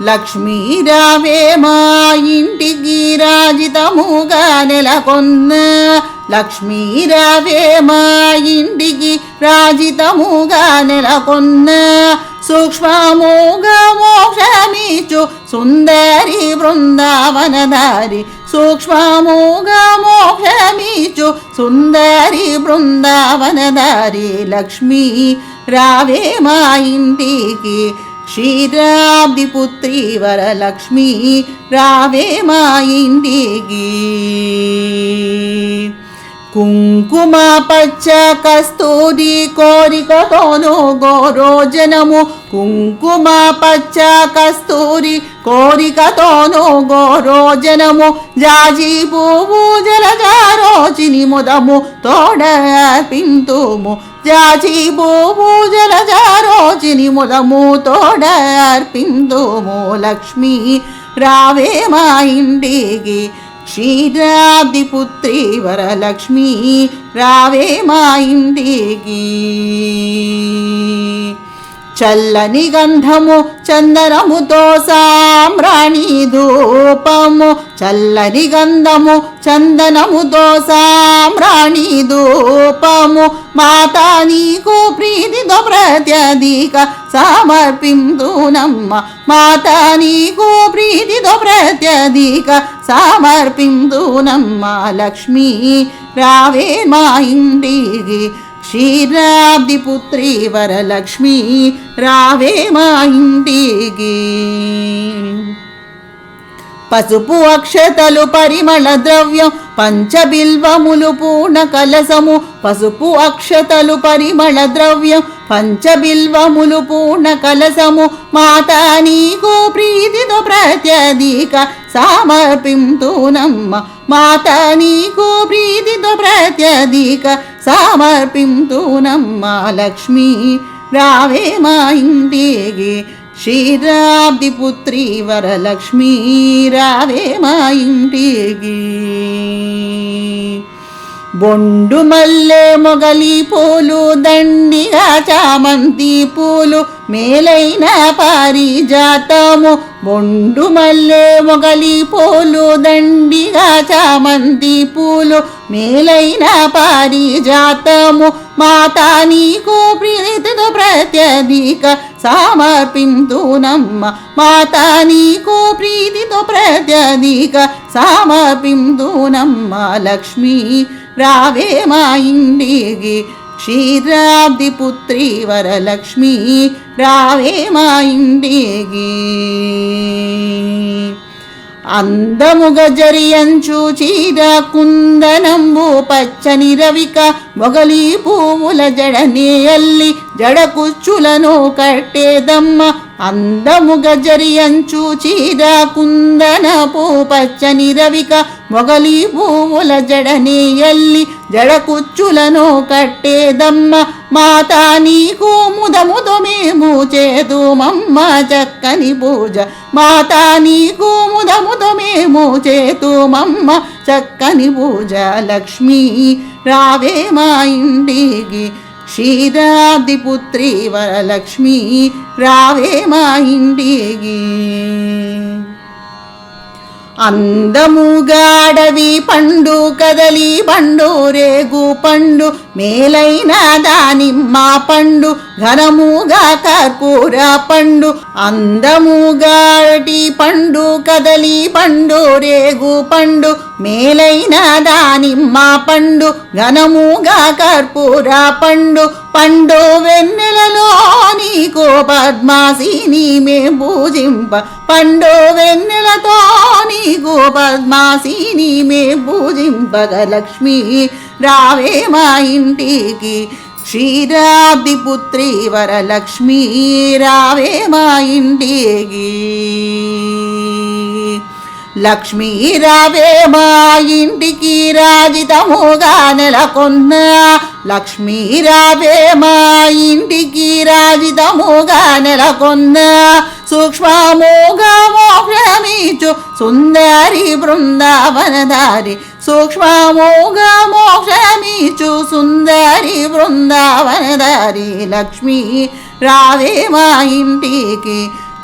లక్ష్మీ రావే మా ఇంటికి రాజితముగా నెలకొన్న లక్ష్మీ రావే మా ఇంటికి రాజితముగా నెలకొన్న సూక్ష్మముగా మోక్షమిచ్చు సుందరి బృందావనదారి సూక్ష్మముగా మోక్షమిచ్చు సుందరి బృందావనదారి లక్ష్మీ రావే మా ఇంటికి శ్రీరాబ్దిపుత్రి వరలక్ష్మి రావే మా ఇంటికి. కుంకుమ పచ్చ కస్తూరి కోరికతోను గోరోజనము కుంకుమ పచ్చ కస్తూరి కోరికతోను గోరోజనము జాజి పువ్వు జలజారోచిని ముదము తోడ పింతుము జాజి పువ్వు జలజారోచిని ముదము తోడ పింతుము లక్ష్మి రావే మా ఇంటికి. క్షీరాబ్దిపుత్రి వరలక్ష్మి రావే మా ఇంటికి. చల్లని గంధము చందనముతో సామ్రాణి ధూపము. చల్లని గంధము చందనముతో సామ్రాణి ధూపము. మాతా నీకు ప్రీతితో ప్రత్యధిక సమర్పిందునమ్మ. మాత నీకు ప్రీతితో ప్రత్యధిక సమర్పిందునమ్మ. లక్ష్మీ రావే మా ఇంటికి. క్షీరాబ్ది పుత్రి వరలక్ష్మి రావే మా ఇంటికి. పసుపు అక్షతలు పరిమళ ద్రవ్యం పంచబిల్వములు పూర్ణ కలసము. పసుపు అక్షతలు పరిమళ ద్రవ్యం పంచబిల్వములు పూర్ణ కలసము మాత నీకు ప్రీతితో ప్రత్యధిక సమర్పింతునమ్మ. మాత నీకు ప్రీతితో ప్రత్యధిక సమర్పింతునమ్మ. లక్ష్మీ రావే మా ఇంటికి. క్షీరాబ్ది పుత్రి వరలక్ష్మీ రావే మా ఇంటికి. బొండు మల్లె మొగలి పూలు దండిగా చామంతి పూలు మేలైన పారిజాతము. బొండు మల్లె మొగలి పూలు దండిగా చామంతి పూలు మేలైన పారిజాతము. మాతా నీకు ప్రీతితో ప్రత్యధిక సమర్పింతునమ్మ. మాతా నీకు ప్రీతితో ప్రత్యధిక సమర్పింతునమ్మ. లక్ష్మీ రావే మా ఇంటికి క్షీరాబ్ది పుత్రి వరలక్ష్మి. రావే మా ఇంటికి అందముగ జరియంచు చీర కుందనంబు పచ్చని రవిక మొగలి పూముల జడనే అల్లి జడ కుచ్చులను కట్టేదమ్మ. అందముగ జరియంచు చీర కుందనపు పచ్చని రవిక మొగలి పువ్వుల జడని ఎల్లి జడకుచ్చులను కట్టేదమ్మ మాతా నీకు ముదముదు మేము చేతుమమ్మ చక్కని పూజ. మాతా నీకు ముదముదు మేము చేతుమమ్మ చక్కని పూజ. లక్ష్మీ రావే మా ఇంటికి క్షీరాది పుత్రి వరలక్ష్మీ. రావే మా ఇంటికి అందముగాడవి పండు కదలి పండు రేగు పండు మేలైన దానిమ్మ పండు ఘనముగా కర్పూర పండు అందముగాటి పండు కదలి పండు రేగు పండు మేలైన దానిమ్మ పండు ఘనముగా కర్పూర పండు పండు వెన్నెలలో నీకు పద్మాసిని మే పూజింప. పండు వెన్నెలతో నీకు పద్మాసిని మే పూజింపగ లక్ష్మి రావే మా ఇంటికి. క్షీరాబ్ది పుత్రి వరలక్ష్మి రావే మా ఇంటికి. లక్ష్మీ రావే మా ఇంటికి రాజితముగా నెలకొన్న. లక్ష్మీ రావే మా ఇంటికి రాజితముగా సురక్షితముగా నెలకొన్న. సూక్ష్మముగా మోక్షమిచ్చు సుందరి బృందావనదారి సూక్ష్మముగా మోక్షమిచ్చు సుందరి బృందావనదారి లక్ష్మీ రావే మా ఇంటికి